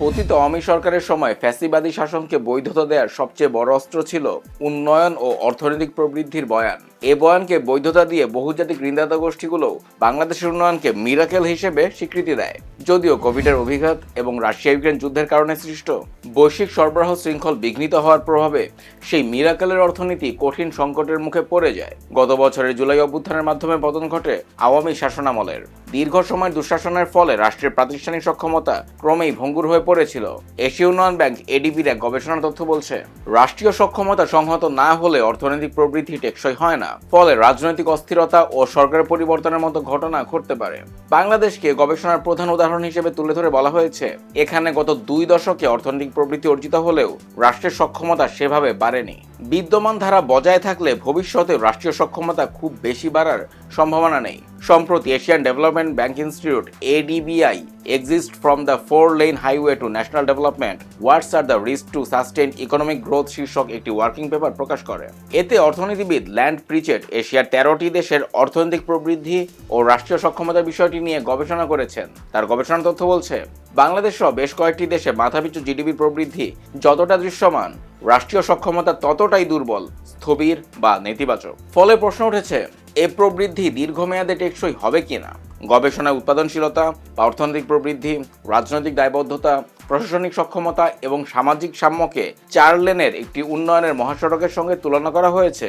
পতিত অমি সরকারের সময় ফ্যাসিবাদী শাসনকে বৈধতা দেওয়ার সবচেয়ে বড় অস্ত্র ছিল উন্নয়ন ও অর্থনৈতিক প্রবৃদ্ধির বয়ান। এ বয়ানকে বৈধতা দিয়ে বহুজাতিক ঋণদাতা গোষ্ঠীগুলো বাংলাদেশের উন্নয়নকে মিরাকেল হিসেবে স্বীকৃতি দেয়। যদিও কোভিডের অভিঘাত এবং রাশিয়া ইউক্রেন যুদ্ধের কারণে সৃষ্ট বৈশ্বিক সরবরাহ শৃঙ্খল বিঘ্নিত হওয়ার প্রভাবে সেই মিরাকেলের অর্থনীতি কঠিন সংকটের মুখে পড়ে যায়। গত বছরের জুলাই অভ্যুত্থানের মাধ্যমে পতন ঘটে আওয়ামী শাসনামলের। দীর্ঘ সময়ের দুঃশাসনের ফলে রাষ্ট্রের প্রাতিষ্ঠানিক সক্ষমতা ক্রমেই ভঙ্গুর হয়ে পড়েছিল। এশীয় উন্নয়ন ব্যাংক এডিবির এক গবেষণা তথ্য বলছে, রাষ্ট্রীয় সক্ষমতা সংহত না হলে অর্থনৈতিক প্রবৃদ্ধি টেকসই হয় না। ফলে রাজনৈতিক অস্থিরতা ও সরকার পরিবর্তনের মতো ঘটনা ঘটতে পারে। বাংলাদেশকে গবেষণার প্রধান উদাহরণ হিসেবে তুলে ধরে বলা হয়েছে, এখানে গত দুই দশকে অর্থনৈতিক প্রবৃত্তি অর্জিত হলেও রাষ্ট্রের সক্ষমতা সেভাবে বাড়েনি। বিদ্যমান ধারা বজায় থাকলে ভবিষ্যতে রাষ্ট্রীয় সক্ষমতা খুব বেশি বাড়ার সম্ভাবনা নেই। সম্প্রতি Asian development bank institute ADBI exist from the four lane highway to national development what's are the risk to sustain economic growth শীর্ষক একটি ওয়ার্কিং পেপার প্রকাশ করে। এতে অর্থনীতিবিদ ল্যান্ড প্রিচেট এশিয়ার তেরোটি দেশের অর্থনৈতিক প্রবৃদ্ধি ও রাষ্ট্রীয় সক্ষমতা বিষয়টি নিয়ে গবেষণা করেছেন। তার গবেষণা তথ্য বলছে বাংলাদেশ সহ বেশ কয়েকটি দেশে মাথাপিছু জিডিপি প্রবৃদ্ধি যতটা দৃশ্যমান, রাষ্ট্রীয় সক্ষমতা ততটাই দুর্বল, স্থবির বা নেতিবাচক। ফলে প্রশ্ন উঠেছে এ প্রবৃদ্ধি দীর্ঘমেয়াদে টেকসই হবে কিনা? গবেষণায় উৎপাদনশীলতা বা অর্থনৈতিক প্রবৃদ্ধি, রাজনৈতিক দায়বদ্ধতা, প্রশাসনিক সক্ষমতা এবং সামাজিক সাম্যকে চার লেনের একটি উন্নয়নের মহাসড়কের সঙ্গে তুলনা করা হয়েছে।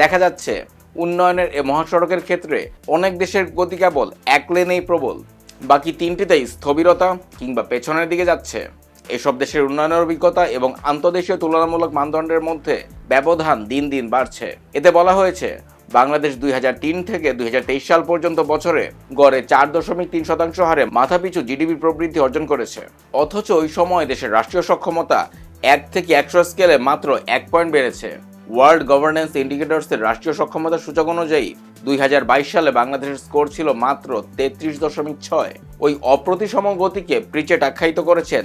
দেখা যাচ্ছে, উন্নয়নের এ মহাসড়কের ক্ষেত্রে অনেক দেশের গতি কেবল এক লেনেই প্রবল। বাকি তিনটিতেই স্থবিরতা কিংবা পেছনের দিকে যাচ্ছে। এসব দেশের উন্নয়নের অভিজ্ঞতা এবং আন্তর্দেশীয় তুলনামূলক মানদণ্ডের মধ্যে ব্যবধান দিন দিন বাড়ছে। এতে বলা হয়েছে বাংলাদেশ দুই হাজার তিন থেকে দুই হাজার তেইশ সাল পর্যন্ত বছরে গড়ে চার দশমিক তিন শতাংশ হারে মাথাপিছু জিডিপি প্রবৃদ্ধি অর্জন করেছে। অথচ ওই সময় দেশের রাষ্ট্রীয় সক্ষমতা এক থেকে একশো স্কেলে মাত্র এক পয়েন্ট বেড়েছে। ওয়ার্ল্ড গভর্নেন্স ইন্ডিকেটরসের রাষ্ট্রীয় সক্ষমতা সূচক অনুযায়ী দুই হাজার বাইশ সালে বাংলাদেশের স্কোর ছিল মাত্র তেত্রিশ দশমিক ছয়। ওই অপ্রতিসম গতিকে প্রিচেট আখ্যায়িত করেছেন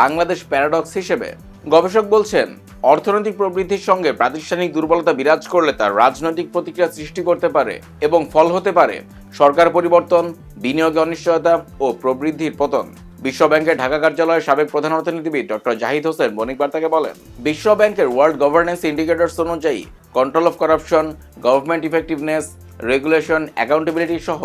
বাংলাদেশ প্যারাডক্স হিসেবে। গবেষক বলছেন, অর্থনৈতিক প্রবৃদ্ধির সঙ্গে প্রাতিষ্ঠানিক দুর্বলতা বিরাজ করলে তার রাজনৈতিক প্রতিক্রিয়া সৃষ্টি করতে পারে এবং ফল হতে পারে। সরকার পরিবর্তন, বিনিয়োগে অনিশ্চয়তা ও প্রবৃদ্ধির পতন। বিশ্ব ব্যাংকের ঢাকা কার্যালয়ের সাবেক প্রধান অর্থনীতিবিদ ডক্টর জাহিদ হোসেন বণিক বার্তাকে বলেন বিশ্ব ব্যাংকের ওয়ার্ল্ড গভর্নেন্স ইন্ডিকেটরস অনুযায়ী control of corruption government effectiveness regulation accountability সহ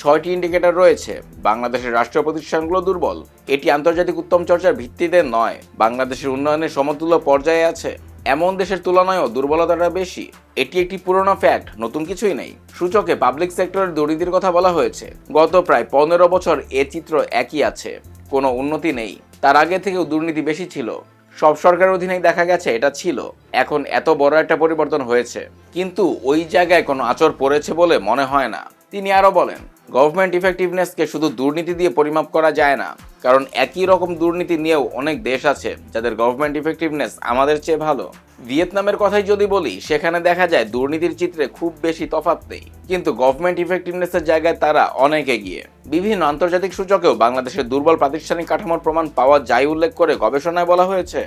ছয়টি ইন্ডিকেটর রয়েছে। বাংলাদেশের রাষ্ট্রীয় প্রতিষ্ঠানগুলো দুর্বল। এটি আন্তর্জাতিক উত্তম চর্চার ভিত্তিতে নয়। বাংলাদেশের উন্নয়নের সমতুল্য পর্যায়ে আছে। এমন দেশের তুলনায়ও দুর্বলতাটা বেশি। এটি একটি পুরনো ফ্যাক্ট নতুন কিছুই নেই। সূচকে পাবলিক সেক্টরের দুর্নীতির কথা বলা হয়েছে। গত প্রায় পনেরো বছর এ চিত্র একই আছে। কোনো উন্নতি নেই। তার আগে থেকেও দুর্নীতি বেশি ছিল। সব সরকারের অধীনেই দেখা গেছে এটা ছিল। এখন এত বড় একটা পরিবর্তন হয়েছে। কিন্তু ওই জায়গায় কোনো আচর পড়েছে বলে মনে হয় না। তিনি আরও বলেন গভর্নমেন্ট ইফেক্টিভনেসকে শুধু দুর্নীতি দিয়ে পরিমাপ করা যায় না, কারণ একই রকম দুর্নীতি নিয়েও অনেক দেশ আছে যাদের গভর্নমেন্ট ইফেক্টিভনেস আমাদের চেয়ে ভালো। ভিয়েতনামের কথাই যদি বলি, সেখানে দেখা যায় দুর্নীতির চিত্রে খুব বেশি তফাৎ নেই, কিন্তু গভর্নমেন্ট ইফেক্টিভনেসের জায়গায় তারা অনেক এগিয়ে। বিভিন্ন আন্তর্জাতিক সূচকেও বাংলাদেশের দুর্বল প্রাতিষ্ঠানিক কাঠামোর প্রমাণ পাওয়া যায় উল্লেখ করে গবেষণায় বলা হয়েছে।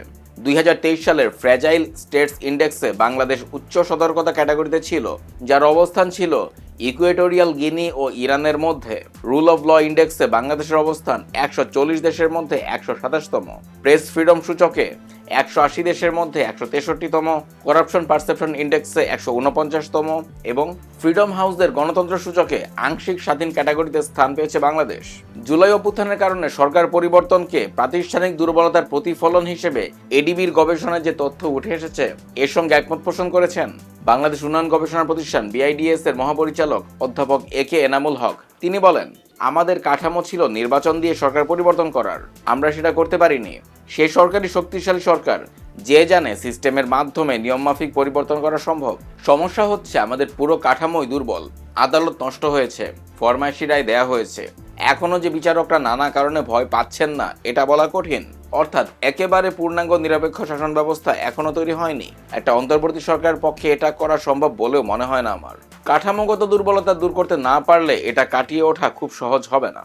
দুই সালের ফ্র্যাজাইল স্টেটস ইন্ডেক্সে বাংলাদেশ উচ্চ সতর্কতা ক্যাটাগরিতে ছিল, যার অবস্থান ছিল ইকুয়েটোরিয়াল গিনি ও ইরানের মধ্যে। রুল অব ল ইন্ডেক্সে বাংলাদেশের অবস্থান একশো চল্লিশ দেশের মধ্যে একশো সাতাশতম। প্রেস ফ্রিডম সূচকে একশো আশি দেশের মধ্যে একশো তেষট্টিতম করাপশন পারসেপশন ইন্ডেক্সে একশো উনপঞ্চাশতম এবং ফ্রিডম হাউসের গণতন্ত্র সূচকে আংশিক স্বাধীন ক্যাটাগরিতে স্থান পেয়েছে বাংলাদেশ। জুলাই অভ্যুত্থানের কারণে সরকার পরিবর্তনকে প্রাতিষ্ঠানিক দুর্বলতার প্রতিফলন হিসেবে এডিবির গবেষণায় যে তথ্য উঠে এসেছে, এর সঙ্গে একমত পোষণ করেছেন বাংলাদেশ উন্নয়ন গবেষণা প্রতিষ্ঠান বিআইডিএস এর মহাপরিচালক অধ্যাপক এ কে এনামুল হক। তিনি বলেন আমাদের কাঠামো ছিল নির্বাচন দিয়ে সরকার পরিবর্তন করার। আমরা সেটা করতে পারিনি। সে সরকারি শক্তিশালী সরকার, যে জানে সিস্টেমের মাধ্যমে নিয়মমাফিক পরিবর্তন করা সম্ভব। সমস্যা হচ্ছে আমাদের পুরো কাঠামোই দুর্বল, আদালত নষ্ট হয়েছে ফরমাইশি রায় দেয়া হয়েছে। এখনও যে বিচারকরা নানা কারণে ভয় পাচ্ছেন না, এটা বলা কঠিন। অর্থাৎ একেবারে পূর্ণাঙ্গ নিরপেক্ষ শাসন ব্যবস্থা এখনও তৈরি হয়নি। একটা অন্তর্বর্তী সরকারের পক্ষে এটা করা সম্ভব বলেও মনে হয় না আমার। কাঠামোগত দুর্বলতা দূর করতে না পারলে এটা কাটিয়ে ওঠা খুব সহজ হবে না।